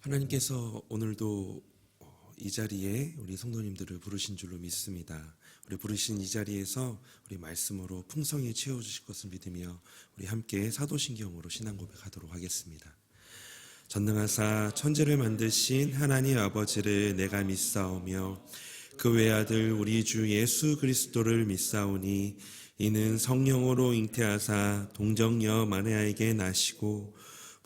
하나님께서 오늘도 어, 이 자리에 우리 성도님들을 부르신 줄로 믿습니다. 우리 부르신 이 자리에서 우리 말씀으로 풍성히 채워주실 것을 믿으며 우리 함께 사도신경으로 신앙 고백하도록 하겠습니다. 전능하사 천지를 만드신 하나님 아버지를 내가 믿사오며 그 외아들 우리 주 예수 그리스도를 믿사오니 이는 성령으로 잉태하사 동정녀 마리아에게 나시고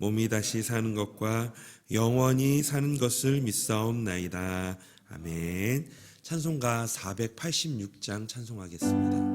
몸이 다시 사는 것과 영원히 사는 것을 믿사옵나이다. 아멘. 찬송가 486장 찬송하겠습니다.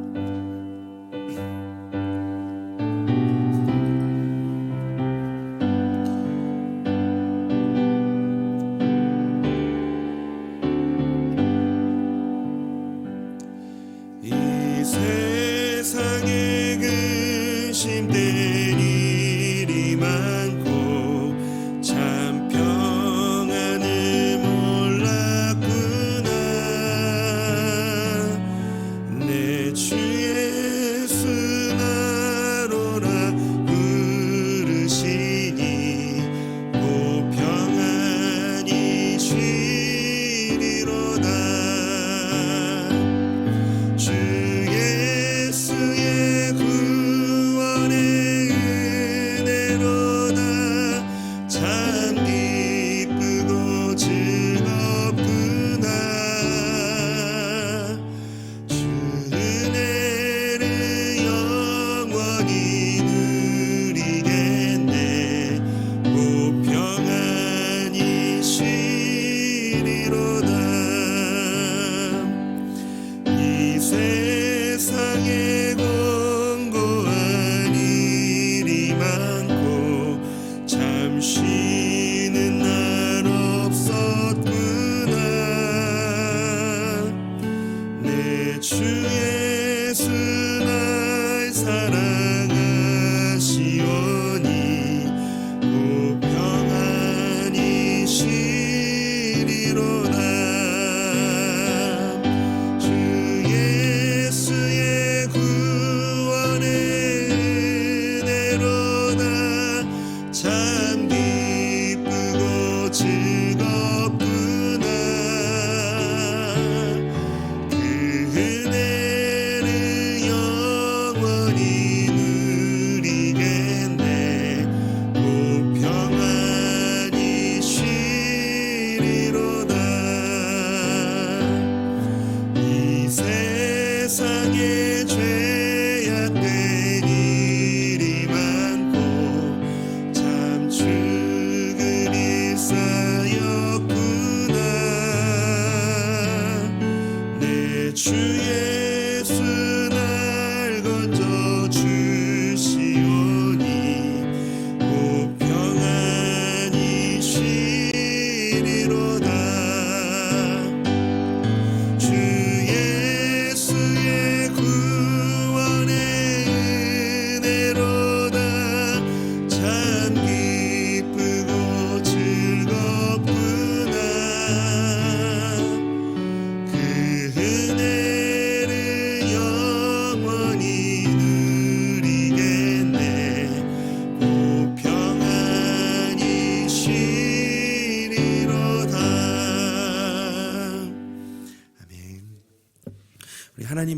쉬리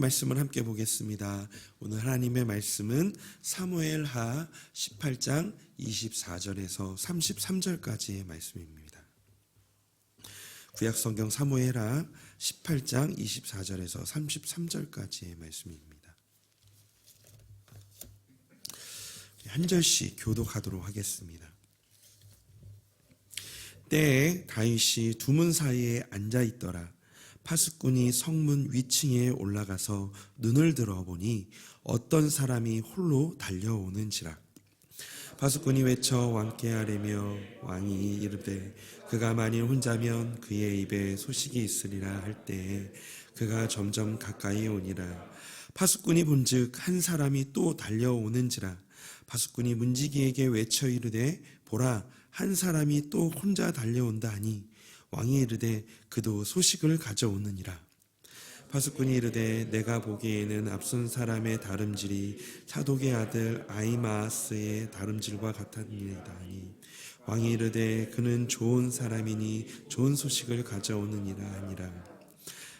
말씀을 함께 보겠습니다. 오늘 하나님의 말씀은 사무엘하 18장 24절에서 33절까지의 말씀입니다. 구약 성경 사무엘하 18장 24절에서 33절까지의 말씀입니다. 한 절씩 교독하도록 하겠습니다. 때에 다윗이 두문 사이에 앉아 있더라. 파수꾼이 성문 위층에 올라가서 눈을 들어보니 어떤 사람이 홀로 달려오는지라. 파수꾼이 외쳐 왕께 하래며 왕이 이르되 그가 만일 혼자면 그의 입에 소식이 있으리라 할 때에 그가 점점 가까이 오니라. 파수꾼이 본즉 한 사람이 또 달려오는지라. 파수꾼이 문지기에게 외쳐 이르되 보라 한 사람이 또 혼자 달려온다 하니 왕이 이르되 그도 소식을 가져오느니라. 파수꾼이 이르되 내가 보기에는 앞선 사람의 다름질이 사독의 아들 아이마스의 다름질과 같았나이다 하니 왕이 이르되 그는 좋은 사람이니 좋은 소식을 가져오느니라 하니라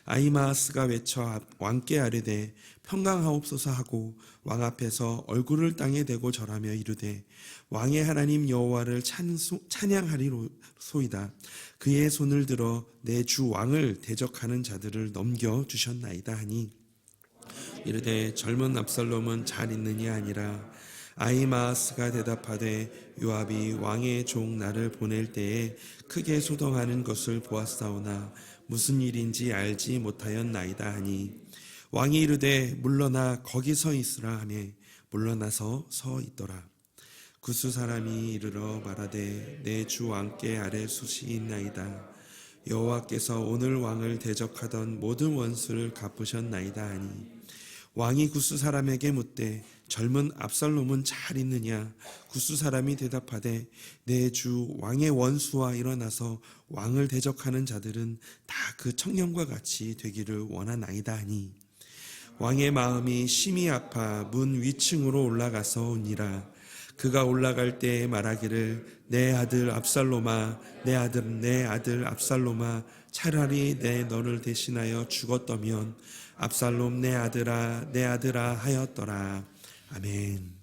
아이마스가 외쳐 왕께 아뢰되 평강하옵소서 하고 왕 앞에서 얼굴을 땅에 대고 절하며 이르되 왕의 하나님 여호와를 찬소, 찬양하리소이다. 그의 손을 들어 내 주 왕을 대적하는 자들을 넘겨 주셨나이다 하니 이르되 젊은 압살롬은 잘 있느냐 아니라 아이마스가 대답하되 요압이 왕의 종 나를 보낼 때에 크게 소동하는 것을 보았사오나 무슨 일인지 알지 못하였나이다 하니 왕이 이르되 물러나 거기 서 있으라 하매 물러나서 서 있더라. 구스 사람이 이르러 말하되 내 주 왕께 아래 숫이 있나이다. 여호와께서 오늘 왕을 대적하던 모든 원수를 갚으셨나이다 하니 왕이 구스 사람에게 묻되 젊은 압살롬은 잘 있느냐? 구스 사람이 대답하되 내 주 왕의 원수와 일어나서 왕을 대적하는 자들은 다 그 청년과 같이 되기를 원하나이다 하니 왕의 마음이 심히 아파 문 위층으로 올라가서 오니라. 그가 올라갈 때에 말하기를 내 아들 압살롬아 내 아들 내 아들 압살롬아 차라리 내 너를 대신하여 죽었더면 압살롬 내 아들아 내 아들아 하였더라 아멘.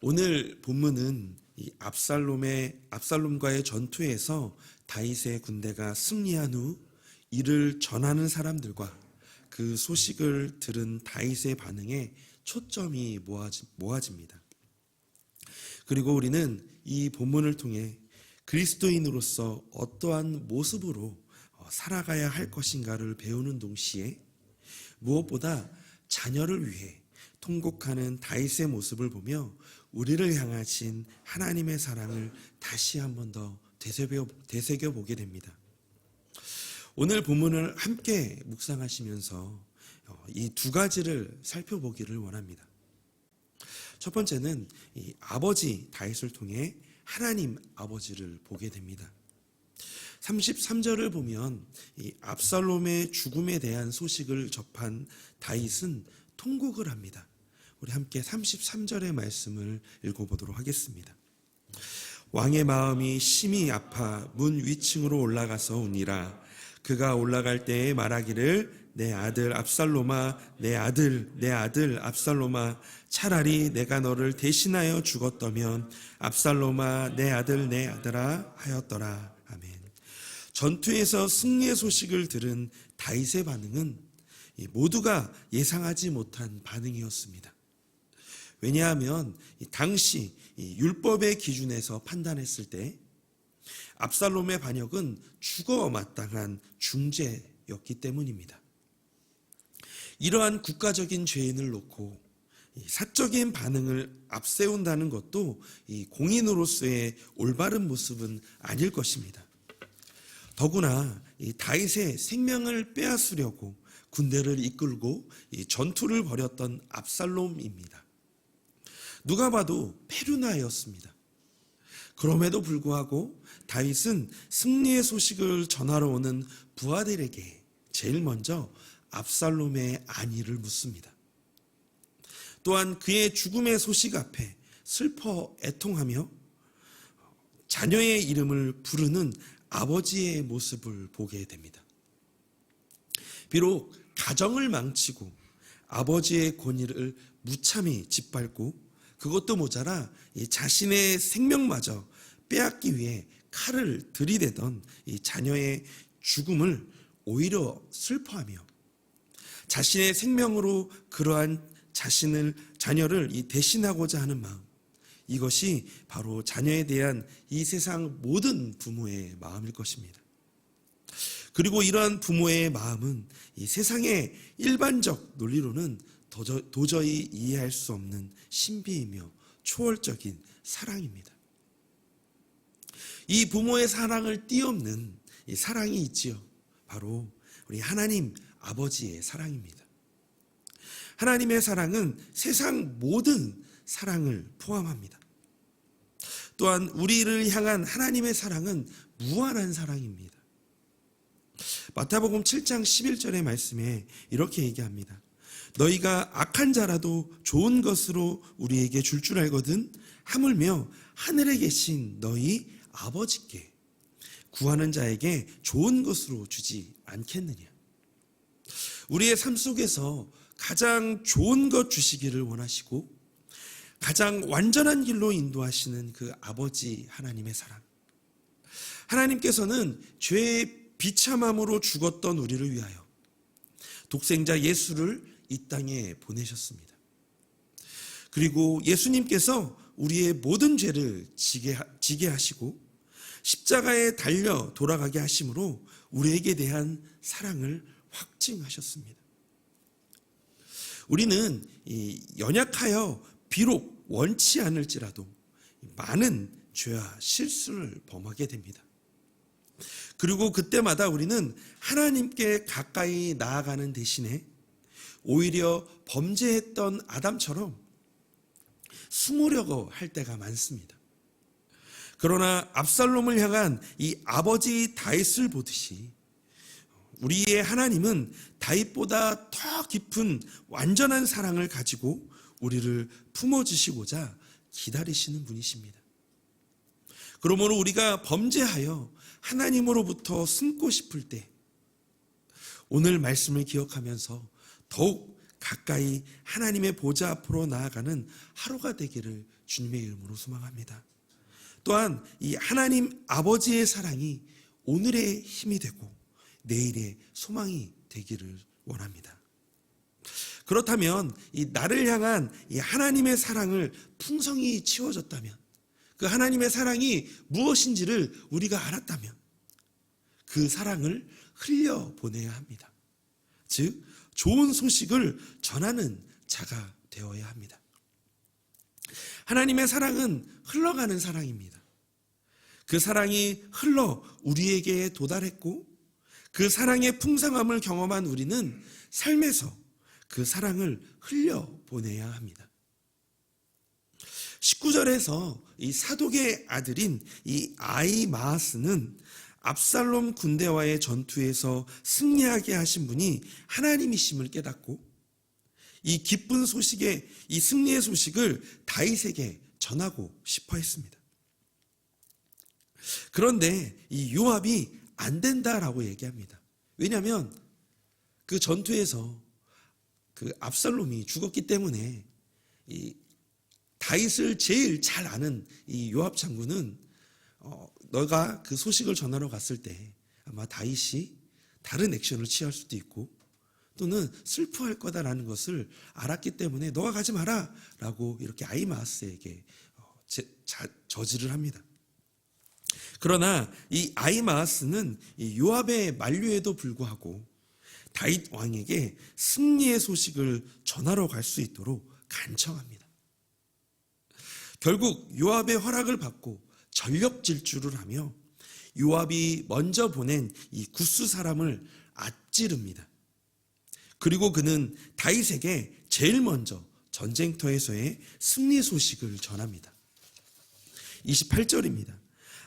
오늘 본문은 이 압살롬의 압살롬과의 전투에서 다윗의 군대가 승리한 후 이를 전하는 사람들과 그 소식을 들은 다윗의 반응에 초점이 모아지, 모아집니다. 그리고 우리는 이 본문을 통해 그리스도인으로서 어떠한 모습으로 어, 살아가야 할 것인가를 배우는 동시에 무엇보다 자녀를 위해 통곡하는 다윗의 모습을 보며 우리를 향하신 하나님의 사랑을 다시 한 번 더 되새겨 보게 됩니다. 오늘 본문을 함께 묵상하시면서 어, 이두 가지를 살펴보기를 원합니다. 첫 번째는 아버지 다윗을 통해 하나님 아버지를 보게 됩니다. 33절을 보면 압살롬의 죽음에 대한 소식을 접한 다윗은 통곡을 합니다. 우리 함께 33절의 말씀을 읽어보도록 하겠습니다. 왕의 마음이 심히 아파 문 위층으로 올라가서 오니라 그가 올라갈 때에 말하기를 내 아들 압살롬아 내 아들 내 아들 압살롬아 차라리 내가 너를 대신하여 죽었다면 압살롬아 내 아들 내 아들아 하였더라 아멘 전투에서 승리의 소식을 들은 다윗의 반응은 모두가 예상하지 못한 반응이었습니다 왜냐하면 당시 율법의 기준에서 판단했을 때 압살롬의 반역은 죽어 마땅한 중죄였기 때문입니다. 이러한 국가적인 죄인을 놓고 사적인 반응을 앞세운다는 것도 공인으로서의 올바른 모습은 아닐 것입니다. 더구나 다윗의 생명을 빼앗으려고 군대를 이끌고 전투를 벌였던 압살롬입니다. 누가 봐도 페루나였습니다. 그럼에도 불구하고 다윗은 승리의 소식을 전하러 오는 부하들에게 제일 먼저 압살롬의 안위를 묻습니다. 또한 그의 죽음의 소식 앞에 슬퍼 애통하며 자녀의 이름을 부르는 아버지의 모습을 보게 됩니다. 비록 가정을 망치고 아버지의 권위를 무참히 짓밟고 그것도 모자라 자신의 생명마저 빼앗기 위해 칼을 들이대던 이 자녀의 죽음을 오히려 슬퍼하며 자신의 생명으로 그러한 자신을 자녀를 대신하고자 하는 마음 이것이 바로 자녀에 대한 이 세상 모든 부모의 마음일 것입니다. 그리고 이러한 부모의 마음은 이 세상의 일반적 논리로는 도저히 이해할 수 없는 신비이며 초월적인 사랑입니다. 이 부모의 사랑을 뛰어넘는 이 사랑이 있지요. 바로 우리 하나님 아버지의 사랑입니다. 하나님의 사랑은 세상 모든 사랑을 포함합니다. 또한 우리를 향한 하나님의 사랑은 무한한 사랑입니다. 마태복음 7장 11절의 말씀에 이렇게 얘기합니다. 너희가 악한 자라도 좋은 것으로 우리에게 줄줄 알거든 하물며 하늘에 계신 너희 아버지께 구하는 자에게 좋은 것으로 주지 않겠느냐. 우리의 삶 속에서 가장 좋은 것 주시기를 원하시고 가장 완전한 길로 인도하시는 그 아버지 하나님의 사랑. 하나님께서는 죄의 비참함으로 죽었던 우리를 위하여 독생자 예수를 이 땅에 보내셨습니다. 그리고 예수님께서 우리의 모든 죄를 지게, 지게 하시고 십자가에 달려 돌아가게 하심으로 우리에게 대한 사랑을 확증하셨습니다. 우리는 연약하여 비록 원치 않을지라도 많은 죄와 실수를 범하게 됩니다. 그리고 그때마다 우리는 하나님께 가까이 나아가는 대신에 오히려 범죄했던 아담처럼 숨으려고 할 때가 많습니다. 그러나 압살롬을 향한 이 아버지 다윗을 보듯이 우리의 하나님은 다윗보다 더 깊은 완전한 사랑을 가지고 우리를 품어주시고자 기다리시는 분이십니다. 그러므로 우리가 범죄하여 하나님으로부터 숨고 싶을 때 오늘 말씀을 기억하면서 더욱 가까이 하나님의 보좌 앞으로 나아가는 하루가 되기를 주님의 이름으로 소망합니다. 또한 이 하나님 아버지의 사랑이 오늘의 힘이 되고 내일의 소망이 되기를 원합니다. 그렇다면 이 나를 향한 이 하나님의 사랑을 풍성히 치워졌다면 그 하나님의 사랑이 무엇인지를 우리가 알았다면 그 사랑을 흘려 보내야 합니다. 즉 좋은 소식을 전하는 자가 되어야 합니다. 하나님의 사랑은 흘러가는 사랑입니다. 그 사랑이 흘러 우리에게 도달했고 그 사랑의 풍성함을 경험한 우리는 삶에서 그 사랑을 흘려 보내야 합니다. 19절에서 이 사독의 아들인 이 아이마스는 압살롬 군대와의 전투에서 승리하게 하신 분이 하나님이심을 깨닫고 이 기쁜 소식의 이 승리의 소식을 다윗에게 전하고 싶어 했습니다. 그런데 이 요압이 안 된다라고 얘기합니다. 왜냐하면 그 전투에서 그 압살롬이 죽었기 때문에 이 다윗을 제일 잘 아는 이 요압 장군은 어, 너가 그 소식을 전하러 갔을 때 아마 다윗이 다른 액션을 취할 수도 있고 또는 슬퍼할 거다라는 것을 알았기 때문에 너가 가지 마라라고 이렇게 아이마스에게 어, 저지를 합니다. 그러나 이 아이마스는 이 요압의 만류에도 불구하고 다윗 왕에게 승리의 소식을 전하러 갈 수 있도록 간청합니다. 결국 요압의 허락을 받고 전력 질주를 하며 요압이 먼저 보낸 이 구스 사람을 아찌릅니다. 그리고 그는 다윗에게 제일 먼저 전쟁터에서의 승리 소식을 전합니다. 28절입니다.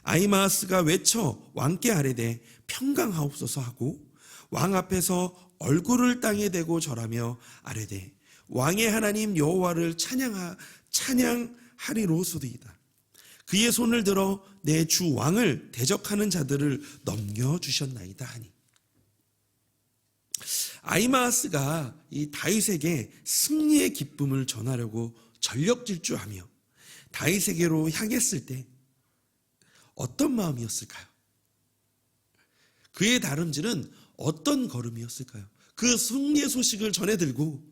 아이마스가 외쳐 왕께 아래되 평강하옵소서 하고 왕 앞에서 얼굴을 땅에 대고 절하며 아뢰되 왕의 하나님 여호와를 찬양하 찬양하리로소이다. 그의 손을 들어 내 주 왕을 대적하는 자들을 넘겨 주셨나이다 하니 아이마스가 이 다윗에게 승리의 기쁨을 전하려고 전력 질주하며 다윗에게로 향했을 때 어떤 마음이었을까요? 그의 다름질은 어떤 걸음이었을까요? 그 승리의 소식을 전해 들고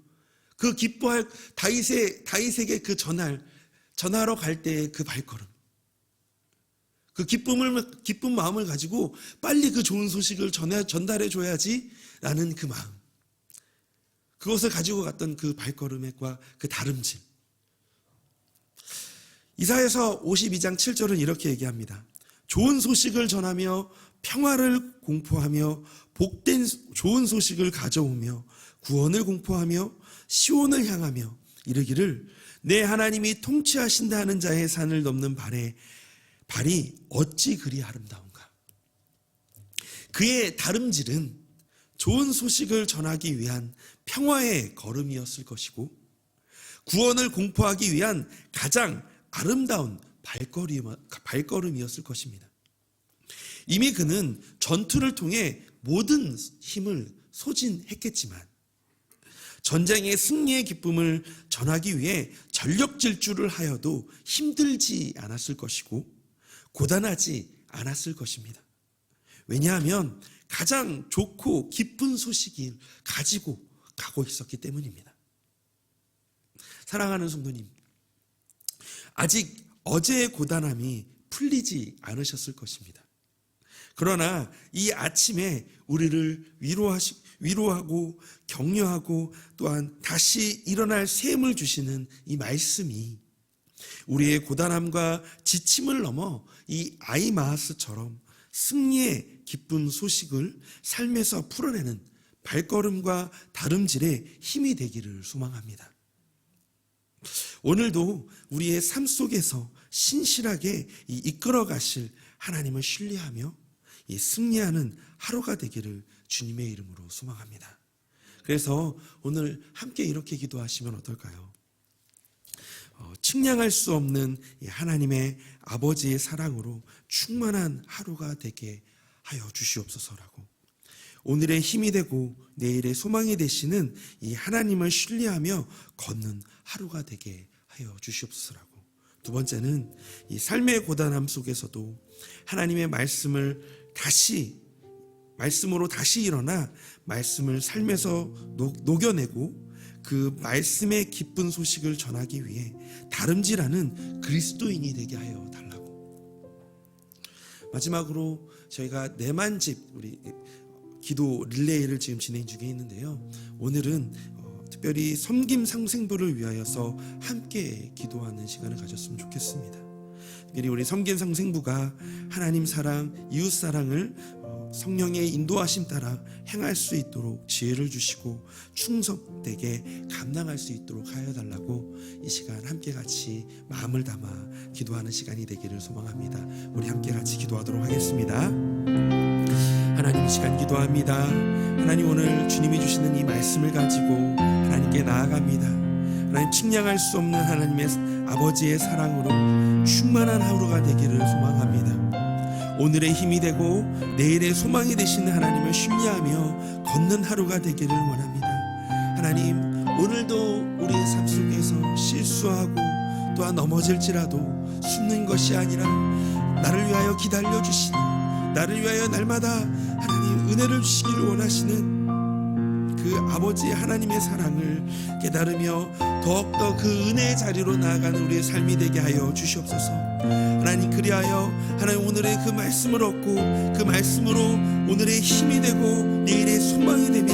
그 기뻐할 다윗의 다윗에게 그 전할 전하러 갈 때의 그 발걸음. 그 기쁨을 기쁜 마음을 가지고 빨리 그 좋은 소식을 전해 전달해 줘야지라는 그 마음. 그것을 가지고 갔던 그 발걸음과 그 다름질. 이사에서 52장 7절은 이렇게 얘기합니다. 좋은 소식을 전하며 평화를 공포하며 복된 좋은 소식을 가져오며 구원을 공포하며 시온을 향하며 이르기를 내 하나님이 통치하신다 하는 자의 산을 넘는 발에 발이 어찌 그리 아름다운가. 그의 다름질은 좋은 소식을 전하기 위한 평화의 걸음이었을 것이고 구원을 공포하기 위한 가장 아름다운 발걸음, 발걸음이었을 것입니다. 이미 그는 전투를 통해 모든 힘을 소진했겠지만 전쟁의 승리의 기쁨을 전하기 위해 전력 질주를 하여도 힘들지 않았을 것이고 고단하지 않았을 것입니다. 왜냐하면 가장 좋고 기쁜 소식을 가지고 가고 있었기 때문입니다. 사랑하는 성도님, 아직 어제의 고단함이 풀리지 않으셨을 것입니다. 그러나 이 아침에 우리를 위로하시, 위로하고 격려하고 또한 다시 일어날 셈을 주시는 이 말씀이 우리의 고단함과 지침을 넘어 이 아이마하스처럼 승리의 기쁜 소식을 삶에서 풀어내는 발걸음과 다름질의 힘이 되기를 소망합니다. 오늘도 우리의 삶 속에서 신실하게 이끌어 가실 하나님을 신뢰하며 이 승리하는 하루가 되기를 주님의 이름으로 소망합니다. 그래서 오늘 함께 이렇게 기도하시면 어떨까요? 어, 측량할 수 없는 하나님의 아버지의 사랑으로 충만한 하루가 되게 하여 주시옵소서라고. 오늘의 힘이 되고 내일의 소망이 되시는 이 하나님을 신뢰하며 걷는 하루가 되게 하여 주시옵소서라고. 두 번째는 이 삶의 고단함 속에서도 하나님의 말씀을 다시 말씀으로 다시 일어나 말씀을 삶에서 녹여내고 그 말씀의 기쁜 소식을 전하기 위해 다름질하는 그리스도인이 되게 하여 달라고. 마지막으로 저희가 내만집 우리 기도 릴레이를 지금 진행 중에 있는데요. 오늘은 어, 특별히 섬김 상생부를 위하여서 함께 기도하는 시간을 가졌으면 좋겠습니다. 특별히 우리 섬김 상생부가 하나님 사랑, 이웃 사랑을 어, 성령의 인도하심 따라 행할 수 있도록 지혜를 주시고 충성되게 감당할 수 있도록 하여 달라고 이 시간 함께 같이 마음을 담아 기도하는 시간이 되기를 소망합니다. 우리 함께 같이 기도하도록 하겠습니다. 하나님 이 시간 기도합니다. 하나님 오늘 주님이 주시는 이 말씀을 가지고 하나님께 나아갑니다. 하나님 측량할 수 없는 하나님의 아버지의 사랑으로 충만한 하루가 되기를 소망합니다. 오늘의 힘이 되고 내일의 소망이 되시는 하나님을 신뢰하며 걷는 하루가 되기를 원합니다. 하나님 오늘도 우리의 삶 속에서 실수하고 또한 넘어질지라도 숨는 것이 아니라 나를 위하여 기다려 주시는 나를 위하여 날마다 하나님 은혜를 주시기를 원하시는 그 아버지 하나님의 사랑을 깨달으며 더욱더 그 은혜의 자리로 나아가는 우리의 삶이 되게 하여 주시옵소서. 하나님 그리하여 하나님 오늘의 그 말씀을 얻고 그 말씀으로 오늘의 힘이 되고 내일의 소망이 되며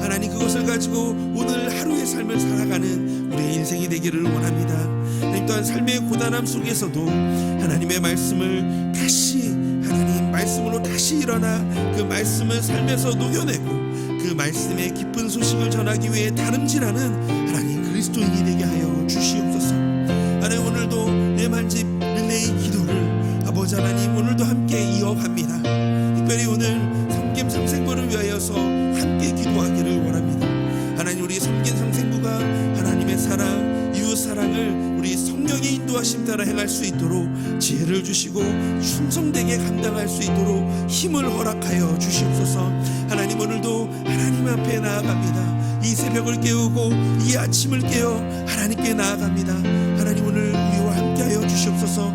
하나님 그것을 가지고 오늘 하루의 삶을 살아가는 우리의 인생이 되기를 원합니다. 하나님 또한 삶의 고단함 속에서도 하나님의 말씀을 다시 하나님 말씀으로 다시 일어나 그 말씀을 삶에서 녹여내고 그 말씀의 기쁜 소식을 전하기 위해 다름질하는 하나님 그리스도인이 되게 하여 주시옵소서. 하나님 오늘도 내만집 인도하심 따라 행할 수 있도록 지혜를 주시고 충성되게 감당할 수 있도록 힘을 허락하여 주시옵소서. 하나님 오늘도 하나님 앞에 나아갑니다. 이 새벽을 깨우고 이 아침을 깨어 하나님께 나아갑니다. 하나님 오늘 우리와 함께하여 주시옵소서.